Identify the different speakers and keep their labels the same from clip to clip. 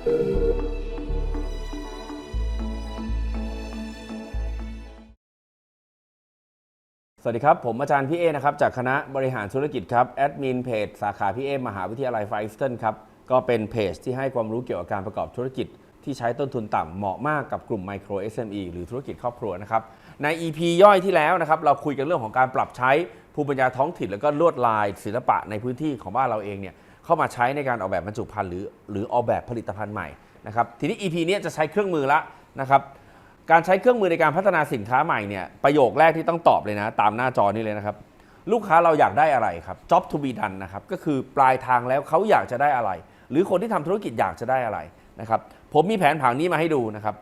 Speaker 1: สวัสดีครับ ผมอาจารย์พี่เอนะครับ จากคณะบริหารธุรกิจครับ แอดมินเพจสาขาพี่เอมหาวิทยาลัยไฟสตันครับ ก็เป็นเพจที่ให้ความรู้เกี่ยวกับการประกอบธุรกิจ ที่ใช้ต้นทุนต่ำเหมาะมากกับกลุ่มไมโคร SME หรือธุรกิจครอบครัวนะครับ ใน EP ย่อยที่แล้วนะครับ เราคุยกันเรื่องของการปรับใช้ภูมิปัญญาท้องถิ่นแล้วก็ลวดลายศิลปะในพื้นที่ของบ้านเราเองเนี่ย เข้ามาใช้ในการออกแบบบรรจุภัณฑ์หรือหรือออกแบบผลิตภัณฑ์ใหม่นะครับทีนี้ EP นี้จะใช้เครื่องมือละนะครับการใช้เครื่องมือในการพัฒนาสินค้าใหม่เนี่ยประโยคแรกที่ต้องตอบเลยนะ ตามหน้าจอนี้เลยนะครับ ลูกค้าเราอยากได้อะไรครับ job to be done นะครับก็คือปลายทางแล้วเขาอยากจะได้อะไร หรือคนที่ทำธุรกิจอยากจะได้อะไรนะครับผมมีแผนผังนี้มาให้ดูนะครับ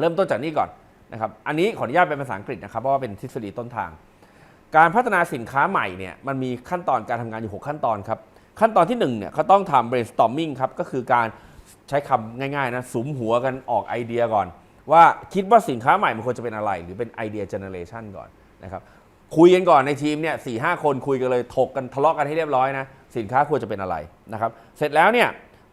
Speaker 1: เริ่มต้นจากนี้ก่อนนะครับอันนี้ขออนุญาตเป็นภาษาอังกฤษนะครับเพราะว่าเป็นทฤษฎีต้นทาง การพัฒนาสินค้าใหม่เนี่ยมันมีขั้นตอนการทำงานอยู่ 6 ขั้นตอนครับ ขั้นตอนที่1เนี่ยเขาต้องทำ brainstorming ครับก็คือการใช้คำง่ายๆนะสุมหัวกันออกไอเดียก่อน ว่าคิดว่าสินค้าใหม่มันควรจะเป็นอะไร หรือเป็นไอเดียเจเนเรชันก่อนนะครับคุยกันก่อนในทีมเนี่ยสี่ห้าคนคุยกันเลยถกกันทะเลาะกันให้เรียบร้อยนะสินค้าควรจะเป็นอะไรนะครับเสร็จแล้วเนี่ย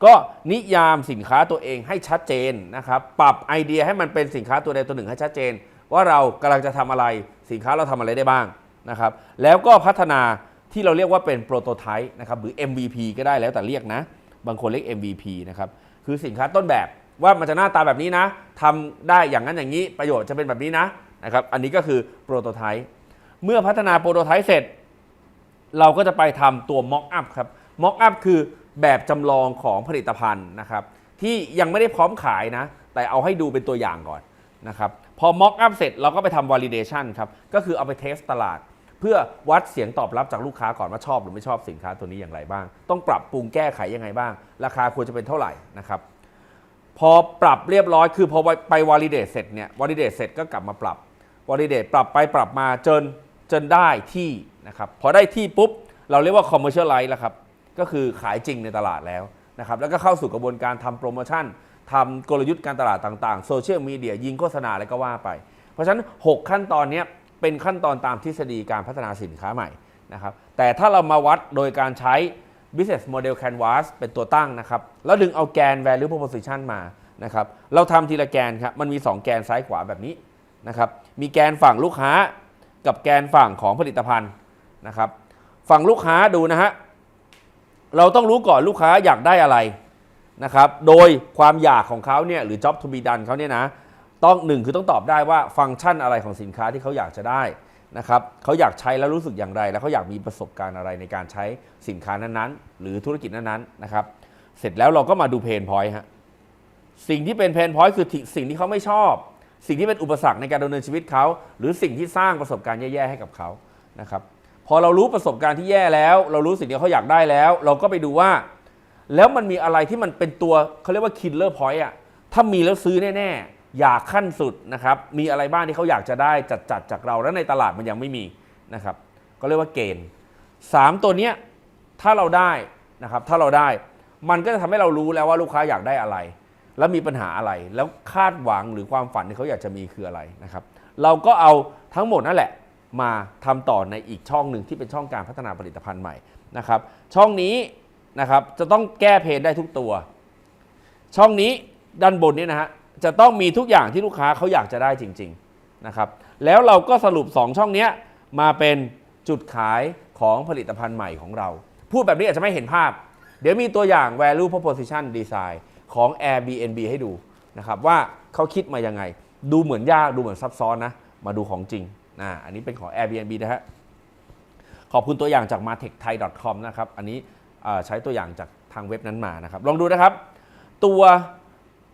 Speaker 1: ก็นิยามสินค้าตัวเองให้ชัดเจนนะครับปรับไอเดียให้มันเป็นสินค้าตัวใดตัวหนึ่งให้ชัดเจน ว่าเรากำลังจะทำอะไรสินค้าเราทำอะไรได้บ้างนะครับแล้วก็พัฒนา ที่เราเรียกว่าเป็นโปรโตไทป์นะครับหรือ MVP ก็ได้แล้วแต่เรียกนะ บางคนเรียก MVP นะครับคือสินค้าต้นแบบว่ามันจะหน้าตาแบบนี้นะทำได้อย่างนั้นอย่างนี้ประโยชน์จะเป็นแบบนี้นะนะครับอันนี้ก็คือโปรโตไทป์เมื่อพัฒนาโปรโตไทป์เสร็จ เราก็จะไปทำตัว Mock up ครับ Mock up คือแบบจำลองของผลิตภัณฑ์นะครับที่ยังไม่ได้พร้อมขายนะ แต่เอาให้ดูเป็นตัวอย่างก่อนนะครับพอ Mock up เสร็จเราก็ไปทำ validation ครับก็คือเอาไปเทสตลาด เพื่อวัดเสียงตอบรับจากลูกค้าก่อนว่าชอบหรือไม่ชอบสินค้าตัวนี้อย่างไรบ้าง ต้องปรับปรุงแก้ไขยังไงบ้าง ราคาควรจะเป็นเท่าไหร่นะครับพอปรับเรียบร้อยคือพอไป validate เสร็จเนี่ย validate เสร็จก็กลับมาปรับ validate ปรับไปปรับมาจนจนได้ที่นะครับพอได้ที่ปุ๊บ เราเรียกว่า commercialize แล้วครับก็คือขายจริงในตลาดแล้วนะครับแล้วก็เข้าสู่กระบวนการทำโปรโมชั่นทำกลยุทธ์การตลาดต่างๆโซเชียลมีเดียยิงโฆษณาอะไรก็ว่าไป เพราะฉะนั้น 6 ขั้นตอนเนี้ย เป็นขั้นตอนตามทฤษฎีการพัฒนาสินค้าใหม่นะครับแต่ถ้าเรามาวัดโดยการใช้ business model canvas เป็นตัวตั้งนะครับแล้วดึงเอาแกน value proposition มานะครับเราทำทีละแกนครับมันมี 2 แกนซ้ายขวาแบบนี้นะครับมีแกนฝั่งลูกค้ากับแกนฝั่งของผลิตภัณฑ์นะครับฝั่งลูกค้าดูนะฮะเราต้องรู้ก่อนลูกค้าอยากได้อะไรนะครับโดยความอยากของเขาเนี่ยหรือ job to be done เขาเนี่ยนะ ต้องหนึ่งคือต้องตอบได้ว่าฟังก์ชันอะไรของสินค้าที่เขาอยากจะได้นะครับเขาอยากใช้แล้วรู้สึกอย่างไร แล้วเขาอยากมีประสบการณ์อะไรในการใช้สินค้านั้นๆ หรือธุรกิจนั้นๆนะครับ เสร็จแล้วเราก็มาดูเพนพอยต์ฮะสิ่งที่เป็นเพนพอยต์คือสิ่งที่เขาไม่ชอบ สิ่งที่เป็นอุปสรรคในการดำเนินชีวิตเขาหรือสิ่งที่สร้างประสบการณ์แย่ๆให้กับเขานะครับพอเรารู้ประสบการณ์ที่แย่แล้ว เรารู้สิ่งที่เขาอยากได้แล้ว เราก็ไปดูว่า แล้วมันมีอะไรที่มันเป็นตัวเขาเรียกว่า killer point อะถ้ามีแล้วซื้อแน่ๆ อยากขั้นสุดนะครับ มีอะไรบ้างที่เขาอยากจะได้จัดจัดจากเรา แล้วในตลาดมันยังไม่มีนะครับ ก็เรียกว่าเกณฑ์สามตัวเนี้ยถ้าเราได้นะครับถ้าเราได้มันก็จะทำให้เรารู้แล้วว่าลูกค้าอยากได้อะไร แล้วมีปัญหาอะไร แล้วคาดหวังหรือความฝันที่เขาอยากจะมีคืออะไรนะครับ เราก็เอาทั้งหมดนั่นแหละมาทำต่อในอีกช่องหนึ่งที่เป็นช่องการพัฒนาผลิตภัณฑ์ใหม่นะครับ ช่องนี้นะครับจะต้องแก้เพนได้ทุกตัว ช่องนี้ด้านบนนี้นะฮะ จะต้องมีทุกอย่างที่ลูกค้าเขาอยากจะได้จริงๆนะครับแล้วเราก็สรุป 2 ช่องนี้มาเป็นจุดขายของผลิตภัณฑ์ใหม่ของเรา พูดแบบนี้อาจจะไม่เห็นภาพ เดี๋ยวมีตัวอย่าง value proposition design ของ Airbnb ให้ดูนะครับว่าเขาคิดมายังไง ดูเหมือนยากดูเหมือนซับซ้อนนะ มาดูของจริงนะอันนี้เป็นของ Airbnb นะฮะขอบคุณตัวอย่างจาก martechthai.com นะครับ อันนี้ใช้ตัวอย่างจากทางเว็บนั้นมานะครับ ลองดูนะครับ ตัว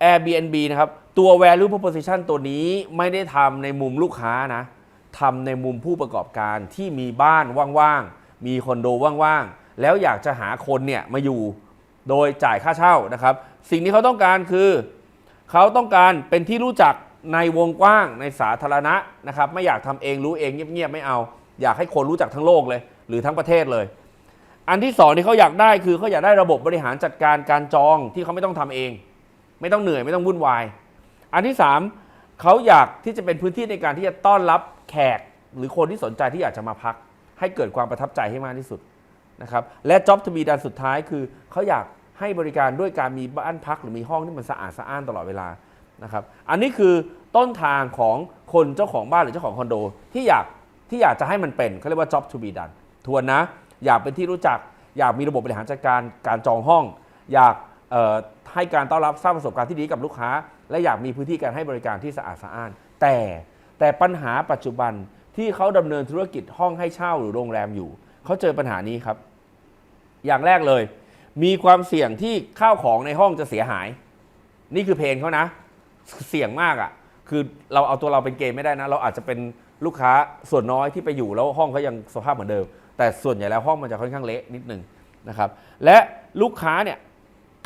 Speaker 1: Airbnb นะครับ ตัว value proposition ตัวนี้ไม่ได้ทำในมุมลูกค้านะทำในมุมผู้ประกอบการที่มีบ้านว่างๆ มีคอนโดว่างๆ แล้วอยากจะหาคนเนี่ยมาอยู่โดยจ่ายค่าเช่านะครับ สิ่งที่เขาต้องการคือ เขาต้องการเป็นที่รู้จักในวงกว้างในสาธารณะนะครับ ไม่อยากทำเองรู้เองเงียบๆไม่เอา อยากให้คนรู้จักทั้งโลกเลย หรือทั้งประเทศเลย อันที่สองที่เขาอยากได้คือเขาอยากได้ระบบบริหารจัดการการจองที่เขาไม่ต้องทำเอง ไม่ต้องเหนื่อยไม่ต้องวุ่นวาย อันที่สามเขาอยากที่จะเป็นพื้นที่ในการที่จะต้อนรับแขก หรือคนที่สนใจที่อยากจะมาพัก ให้เกิดความประทับใจให้มากที่สุดนะครับและ job to be done สุดท้ายคือเขาอยากให้บริการด้วยการมีบ้านพักหรือมีห้องที่มันสะอาดสะอ้านตลอดเวลานะครับอันนี้คือต้นทางของคนเจ้าของบ้านหรือเจ้าของคอนโด ที่อยากที่อยากจะให้มันเป็นเขาเรียกว่า job to be done ทวนนะ อยากเป็นที่รู้จัก อยากมีระบบบริหารจัดการการจองห้อง อยาก ให้การต้อนรับสร้างประสบการณ์ที่ดีกับลูกค้า และอยากมีพื้นที่การให้บริการที่สะอาดสะอ้าน แต่แต่ปัญหาปัจจุบันที่เขาดำเนินธุรกิจห้องให้เช่าหรือโรงแรมอยู่ เขาเจอปัญหานี้ครับ อย่างแรกเลย มีความเสี่ยงที่ข้าวของในห้องจะเสียหาย นี่คือเพนเขานะ เสี่ยงมากอะ่ะ คือเราเอาตัวเราเป็นเกมไม่ได้นะ เราอาจจะเป็นลูกค้าส่วนน้อยที่ไปอยู่แล้วห้องเขายังสภาพเหมือนเดิม แต่ส่วนใหญ่แล้วห้องมันจะค่อนข้างเละนิดนึงนะครับ และลูกค้าเนี่ย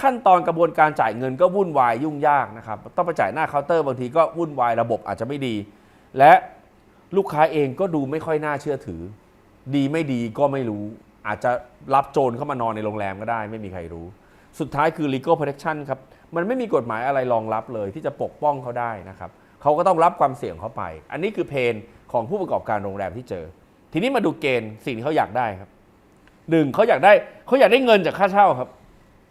Speaker 1: ขั้นตอนกระบวนการจ่ายเงินก็วุ่นวายยุ่งยากนะครับ ต้องไปจ่ายหน้าเคาน์เตอร์บางทีก็วุ่นวายระบบอาจจะไม่ดี และลูกค้าเองก็ดูไม่ค่อยน่าเชื่อถือ ดีไม่ดีก็ไม่รู้ อาจจะรับโจรเข้ามานอนในโรงแรมก็ได้ ไม่มีใครรู้ สุดท้ายคือ legal protection ครับ มันไม่มีกฎหมายอะไรรองรับเลย ที่จะปกป้องเขาได้นะครับเขาก็ต้องรับความเสี่ยงเข้าไป อันนี้คือเพนของผู้ประกอบการโรงแรมที่เจอ ทีนี้มาดูเกณฑ์สิ่งที่เขาอยากได้ครับหนึ่งเขาอยากได้เขาอยากได้เงินจากค่าเช่าครับ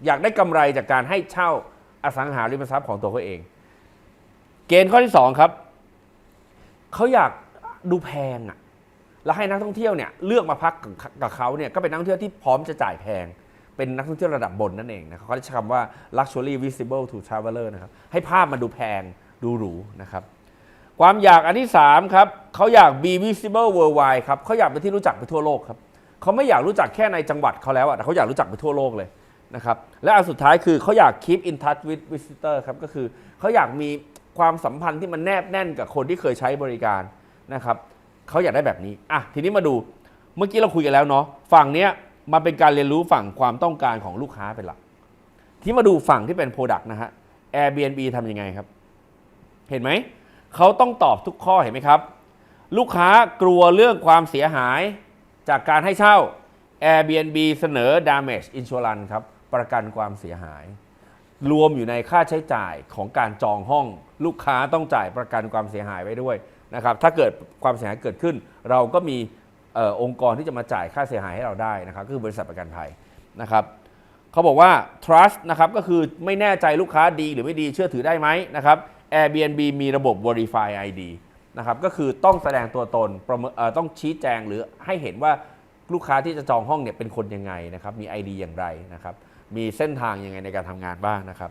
Speaker 1: อยากได้กำไรจากการให้เช่าอสังหาริมทรัพย์ของตัวเขาเอง เกณฑ์ข้อที่สองครับเขาอยากดูแพงอะแล้วให้นักท่องเที่ยวเนี่ยเลือกมาพักกับเขาเนี่ยก็เป็นนักท่องเที่ยวที่พร้อมจะจ่ายแพง เป็นนักท่องเที่ยวระดับบนนั่นเองนะเขาใช้คำว่า luxury visible to traveler นะครับให้ภาพมันดูแพงดูหรูนะครับความอยากอันที่ 3 ครับเขาอยาก be visible worldwide ครับเขาอยากเป็นที่รู้จักไปทั่วโลกครับเขาไม่อยากรู้จักแค่ในจังหวัดเขาแล้วอะแต่เขาอยากรู้จักไปทั่วโลกเลย นะครับและอันสุดท้ายคือเขาอยาก keep in touch with visitor ครับก็คือเขาอยากมีความสัมพันธ์ที่มันแนบแน่นกับคนที่เคยใช้บริการนะครับเขาอยากได้แบบนี้อะทีนี้มาดูเมื่อกี้เราคุยกันแล้วเนาะฝั่งเนี้ยมาเป็นการเรียนรู้ฝั่งความต้องการของลูกค้าเป็นหลัก ที่มาดูฝั่งที่เป็น Product นะฮะ Airbnb ทำยังไงครับ เห็นไหม เขาต้องตอบทุกข้อเห็นไหมครับ ลูกค้ากลัวเรื่องความเสียหายจากการให้เช่า Airbnb เสนอ damage insurance ครับ ประกันความเสียหาย รวมอยู่ในค่าใช้จ่ายของการจองห้อง ลูกค้าต้องจ่ายประกันความเสียหายไว้ด้วยนะครับถ้าเกิดความเสียหายเกิดขึ้น เราก็มีออองค์กรที่จะมาจ่ายค่าเสียหายให้เราได้นะครับก็คือบริษัทประกันภัยนะครับเขาบอกว่า trust นะครับก็คือไม่แน่ใจลูกค้าดีหรือไม่ดีเชื่อถือได้ไหมนะครับ Airbnb มีระบบ verify ID นะครับก็คือต้องแสดงตัวตนต้องชี้แจงหรือให้เห็นว่าลูกค้าที่จะจองห้องเนี่ยเป็นคนยังไงนะครับมี ID อย่างไรนะครับ มีเส้นทางยังไงในการทำงานบ้างนะครับ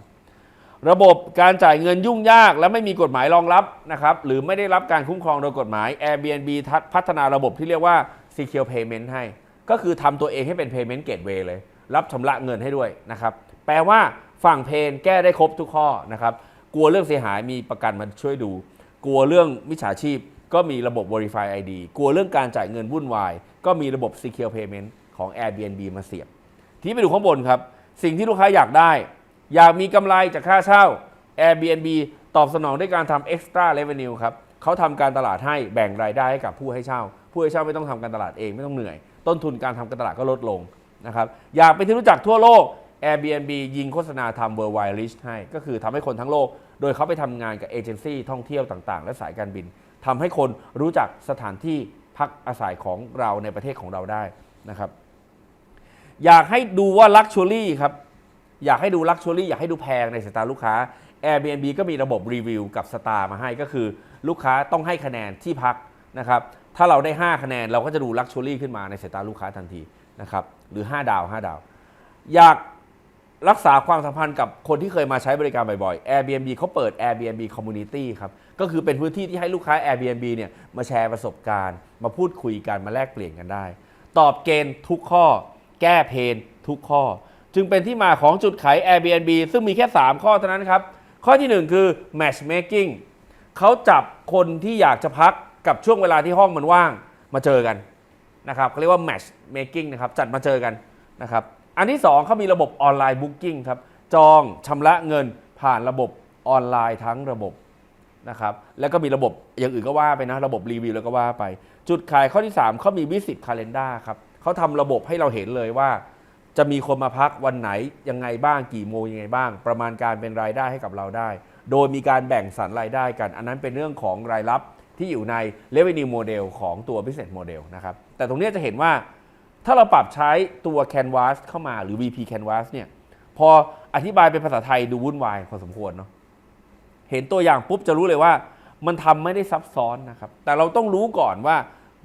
Speaker 1: ระบบการจ่ายเงินยุ่งยาก และไม่มีกฎหมายรองรับนะครับหรือไม่ได้รับการคุ้มครองโดยกฎหมาย Airbnb พัฒนาระบบที่เรียกว่า Secure Payment ให้ ก็คือทำตัวเองให้เป็น Payment Gateway เลย รับชำระเงินให้ด้วยนะครับ แปลว่าฝั่งเพนแก้ได้ครบทุกข้อนะครับ กลัวเรื่องเสียหายมีประกันมาช่วยดู กลัวเรื่องมิจฉาชีพ ก็มีระบบ Verify ID กลัวเรื่องการจ่ายเงินวุ่นวาย ก็มีระบบ Secure Payment ของ Airbnb มาเสียบ ทีนี้ไปดูข้างบนครับ สิ่งที่ลูกค้าอยากได้ อยากมีกำไรจากค่าเช่า Airbnb ตอบสนองด้วยการทำ extra revenue ครับเขาทำการตลาดให้แบ่งรายได้ให้กับผู้ให้เช่า ผู้ให้เช่าไม่ต้องทำการตลาดเองไม่ต้องเหนื่อย ต้นทุนการทำการตลาดก็ลดลงนะครับอยากเป็นที่รู้จักทั่วโลก Airbnb ยิงโฆษณาทำ worldwide reach ให้ ก็คือทำให้คนทั้งโลก โดยเขาไปทำงานกับเอเจนซี่ท่องเที่ยวต่างๆ และสายการบินทำให้คนรู้จักสถานที่พักอาศัยของเราในประเทศของเราได้นะครับ อยากให้ดูว่า Luxury ครับ อยากให้ดูลักชัวรี่อยากให้ดูแพงในสายตาลูกค้า Airbnb ก็มีระบบรีวิวกับสตาร์มาให้ก็คือ ลูกค้าต้องให้คะแนนที่พักนะครับ ถ้าเราได้ 5 คะแนนเราก็จะดูลักชัวรี่ขึ้นมาในสายตาลูกค้าทันทีนะครับ หรือ 5 ดาว 5 ดาว อยากรักษาความสัมพันธ์กับคนที่เคยมาใช้บริการบ่อยๆ Airbnb เขาเปิด Airbnb Community ครับ ก็คือเป็นพื้นที่ที่ให้ลูกค้า Airbnb เนี่ยมาแชร์ประสบการณ์ มาพูดคุยกัน มาแลกเปลี่ยนกันได้ ตอบเกณฑ์ทุกข้อ แก้เพนทุกข้อ จึงเป็นที่มาของจุดขาย Airbnb ซึ่งมีแค่ 3 ข้อเท่านั้นครับ ข้อทีหนึ่1 คือ matchmaking เขาจับคนที่อยากจะพักกับช่วงเวลาที่ห้องมันว่างมาเจอกันนะครับเขาเรียกว่า matchmaking นะครับจัดมาเจอกันนะครับอันที่ 2เขามีระบบออนไลน์ Booking ครับจองชำระเงินผ่านระบบออนไลน์ทั้งระบบนะครับแล้วก็มีระบบอย่างอื่นก็ว่าไปนะ ระบบรีวิวแล้วก็ว่าไป จุดขายข้อที่ 3เขามีวิสิตคาล endar ครับ เขาทำระบบให้เราเห็นเลยว่า จะมีคนมาพักวันไหนยังไงบ้างกี่โมงยังไงบ้าง ประมาณการเป็นรายได้ให้กับเราได้ โดยมีการแบ่งสรรรายได้กัน อันนั้นเป็นเรื่องของรายรับที่อยู่ใน revenue model ของตัว business model นะครับแต่ตรงนี้จะเห็นว่าถ้าเราปรับใช้ตัว Canvas เข้ามาหรือ VP Canvas เนี่ยพออธิบายเป็นภาษาไทยดูวุ่นวายพอสมควรเนาะเห็นตัวอย่างปุ๊บจะรู้เลยว่า มันทำไม่ได้ซับซ้อนนะครับ แต่เราต้องรู้ก่อนว่า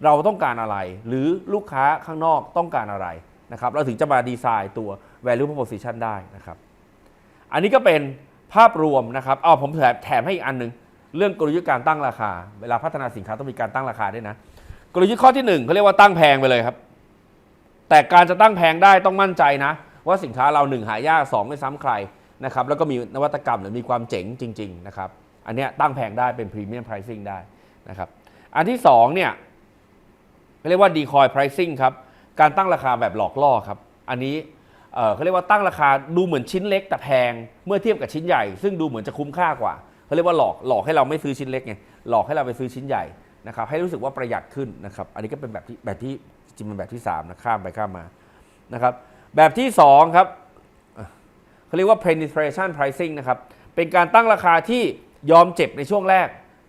Speaker 1: เราต้องการอะไร หรือลูกค้าข้างนอกต้องการอะไรนะครับเราถึงจะมาดีไซน์ตัว value proposition ได้นะครับ อันนี้ก็เป็นภาพรวมนะครับเอาผมแถมแถมให้อีกอันหนึง เรื่องกลยุทธ์การตั้งราคา เวลาพัฒนาสินค้าต้องมีการตั้งราคาด้วยนะ กลยุทธ์ข้อที่หนึ่งเขาเรียกว่าตั้งแพงไปเลยครับ แต่การจะตั้งแพงได้ต้องมั่นใจนะ ว่าสินค้าเราหนึ่งหายากสองไม่ซ้ำใครนะครับแล้วก็มีนวัตกรรมหรือมีความเจ๋งจริง ๆ นะครับ อันนี้ตั้งแพงได้เป็นพรีเมียม pricing ได้นะครับ อันที่สองเนี่ย เขาเรียกว่า decoy pricing ครับ การตั้งราคาแบบหลอกล่อครับ อันนี้เขาเรียกว่าตั้งราคาดูเหมือนชิ้นเล็กแต่แพงเมื่อเทียบกับชิ้นใหญ่ ซึ่งดูเหมือนจะคุ้มค่ากว่าเขาเรียกว่าหลอกหลอกให้เราไม่ซื้อชิ้นเล็กไงหลอกให้เราไปซื้อชิ้นใหญ่นะครับให้รู้สึกว่าประหยัดขึ้นนะครับอันนี้ก็เป็นแบบที่แบบที่จริงเป็นแบบที่สามนะข้ามไปข้ามมานะครับแบบที่สองครับเขาเรียกว่า penetration pricing นะครับเป็นการตั้งราคาที่ยอมเจ็บในช่วงแรก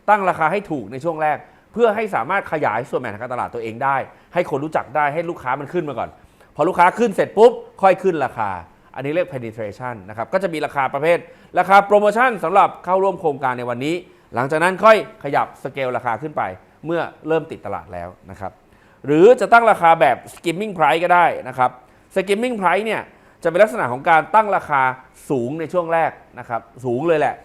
Speaker 1: ตั้งราคาให้ถูกในช่วงแรก เพื่อให้สามารถขยายส่วนแบ่งทางการตลาดตัวเองได้ ให้คนรู้จักได้ให้ลูกค้ามันขึ้นมาก่อน พอลูกค้าขึ้นเสร็จปุ๊บ ค่อยขึ้นราคา อันนี้เรียก penetration นะครับก็จะมีราคาประเภท ราคาโปรโมชั่นสำหรับเข้าร่วมโครงการในวันนี้ หลังจากนั้นค่อยขยับสเกลราคาขึ้นไป เมื่อเริ่มติดตลาดแล้วนะครับหรือจะตั้งราคาแบบ skimming price ก็ได้นะครับ skimming price เนี่ยจะเป็นลักษณะของการตั้งราคาสูงในช่วงแรกนะครับสูงเลยแหละ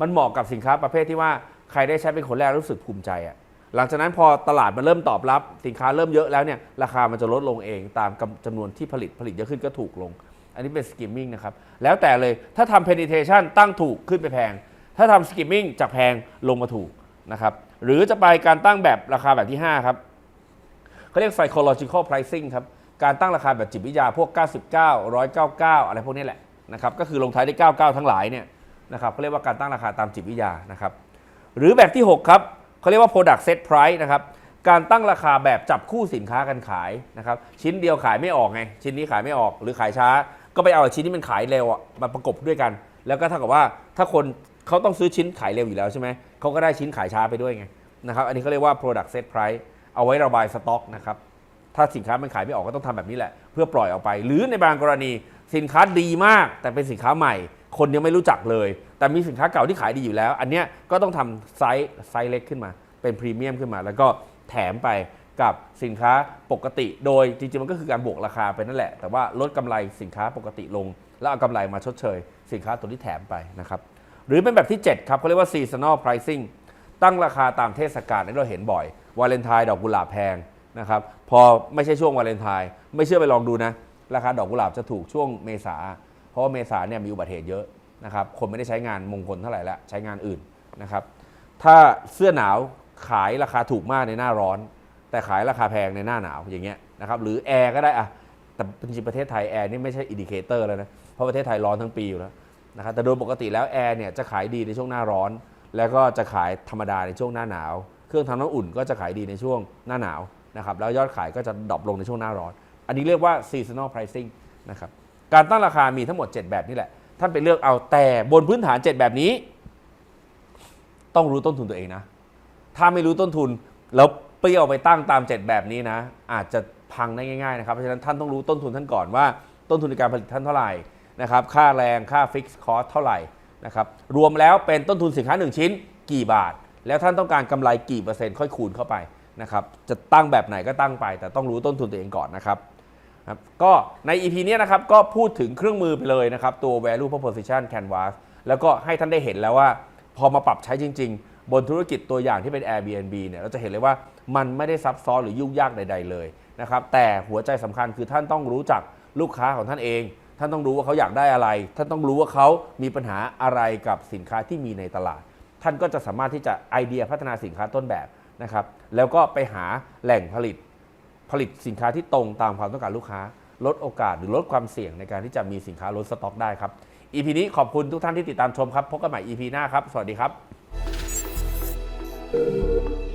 Speaker 1: มันเหมาะกับสินค้าประเภทที่ว่าใครได้ใช้เป็นคนแรกรู้สึกภูมิใจอะ หลังจากนั้นพอตลาดมันเริ่มตอบรับสินค้าเริ่มเยอะแล้วเนี่ยราคามันจะลดลงเองตามกำจำนวนที่ผลิตผลิตเยอะขึ้นก็ถูกลง อันนี้เป็น skimming นะครับแล้วแต่เลยถ้าทำ penetration ตั้งถูกขึ้นไปแพง ถ้าทำ skimming จากแพงลงมาถูกนะครับหรือจะไปการตั้งแบบราคาแบบที่ 5 ครับเขาเรียก psychological pricing ครับการตั้งราคาแบบจิตวิทยาพวก 99 199 อะไรพวกนี้แหละนะครับก็คือลงท้ายด้วย99 ทั้งหลายเนี่ยนะครับเขาเรียกว่าการตั้งราคาตามจิตวิทยานะครับหรือแบบที่ 6 ครับ เขาเรียกว่า product set price นะครับการตั้งราคาแบบจับคู่สินค้ากันขายนะครับชิ้นเดียวขายไม่ออกไง ชิ้นนี้ขายไม่ออกหรือขายช้า ก็ไปเอาชิ้นที่มันขายเร็วอะมาประกบด้วยกัน แล้วก็เท่ากับว่าถ้าคนเขาต้องซื้อชิ้นขายเร็วอยู่แล้วใช่ไหมเขาก็ได้ชิ้นขายช้าไปด้วยไงนะครับอันนี้เขาเรียกว่า product set price เอาไว้ระบายสต็อกนะครับถ้าสินค้ามันขายไม่ออกก็ต้องทำแบบนี้แหละ เพื่อปล่อยออกไป หรือในบางกรณีสินค้าดีมากแต่เป็นสินค้าใหม่ คนยังไม่รู้จักเลย แต่มีสินค้าเก่าที่ขายดีอยู่แล้ว อันเนี้ยก็ต้องทำไซส์ไซส์เล็กขึ้นมา เป็นพรีเมียมขึ้นมา แล้วก็แถมไปกับสินค้าปกติ โดยจริงๆมันก็คือการบวกราคาไปนั่นแหละ แต่ว่าลดกำไรสินค้าปกติลง แล้วเอากำไรมาชดเชย สินค้าตัวที่แถมไปนะครับหรือเป็นแบบที่ 7 ครับเขาเรียกว่า seasonal pricing ตั้งราคาตามเทศกาลที่เราเห็นบ่อยวาเลนไทน์ดอกกุหลาบแพงนะครับพอไม่ใช่ช่วงวาเลนไทน์ไม่เชื่อไปลองดูนะ ราคาดอกกุหลาบจะถูกช่วงเมษา เพราะว่าเมษาเนี่ยมีอุบัติเหตุเยอะนะครับคนไม่ได้ใช้งานมงคลเท่าไหร่ละใช้งานอื่นนะครับถ้าเสื้อหนาวขายราคาถูกมากในหน้าร้อน แต่ขายราคาแพงในหน้าหนาวอย่างเงี้ยนะครับหรือแอร์ก็ได้อะแต่จริงประเทศไทยแอร์นี่ไม่ใช่อินดิเคเตอร์แล้วนะเพราะประเทศไทยร้อนทั้งปีอยู่แล้วนะครับแต่โดยปกติแล้วแอร์เนี่ยจะขายดีในช่วงหน้าร้อน แล้วก็จะขายธรรมดาในช่วงหน้าหนาว เครื่องทำน้ำอุ่นก็จะขายดีในช่วงหน้าหนาวนะครับแล้วยอดขายก็จะดรอปลงในช่วงหน้าร้อน อันนี้เรียกว่า seasonal pricing นะครับ การตั้งราคามีทั้งหมด 7 แบบนี่แหละ ท่านไปเลือกเอาแต่บนพื้นฐาน 7 แบบนี้ ต้องรู้ต้นทุนตัวเองนะ ถ้าไม่รู้ต้นทุนแล้วเปรี้ยวไปตั้งตาม 7 แบบนี้นะ อาจจะพังได้ง่ายๆนะครับเพราะฉะนั้นท่านต้องรู้ต้นทุนท่านก่อนว่า ต้นทุนในการผลิตท่านเท่าไหร่นะครับค่าแรงค่าฟิกซ์คอสเท่าไหร่นะครับรวมแล้วเป็นต้นทุนสินค้า 1 ชิ้น กี่บาท แล้วท่านต้องการกำไรกี่เปอร์เซ็นต์ค่อยคูณเข้าไปนะครับจะตั้งแบบไหนก็ตั้งไป แต่ต้องรู้ต้นทุนตัวเองก่อนนะครับ ครับก็ใน EP นี้นะครับก็พูดถึงเครื่องมือไปเลยนะครับ ตัว value proposition canvas แล้วก็ให้ท่านได้เห็นแล้วว่า พอมาปรับใช้จริง ๆ บนธุรกิจตัวอย่างที่เป็น Airbnb เนี่ยเราจะเห็นเลยว่ามันไม่ได้ซับซ้อนหรือยุ่งยากใด ๆ เลยนะครับแต่หัวใจสำคัญคือท่านต้องรู้จักลูกค้าของท่านเอง ท่านต้องรู้ว่าเขาอยากได้อะไร ท่านต้องรู้ว่าเขามีปัญหาอะไรกับสินค้าที่มีในตลาด ท่านก็จะสามารถที่จะไอเดียพัฒนาสินค้าต้นแบบนะครับแล้วก็ไปหาแหล่งผลิต ผลิตสินค้าที่ตรงตามความต้องการลูกค้า ลดโอกาสหรือลดความเสี่ยงในการที่จะมีสินค้าล้นสต็อกได้ครับ EP นี้ขอบคุณทุกท่านที่ติดตามชมครับพบกันใหม่ EP หน้าครับ สวัสดีครับ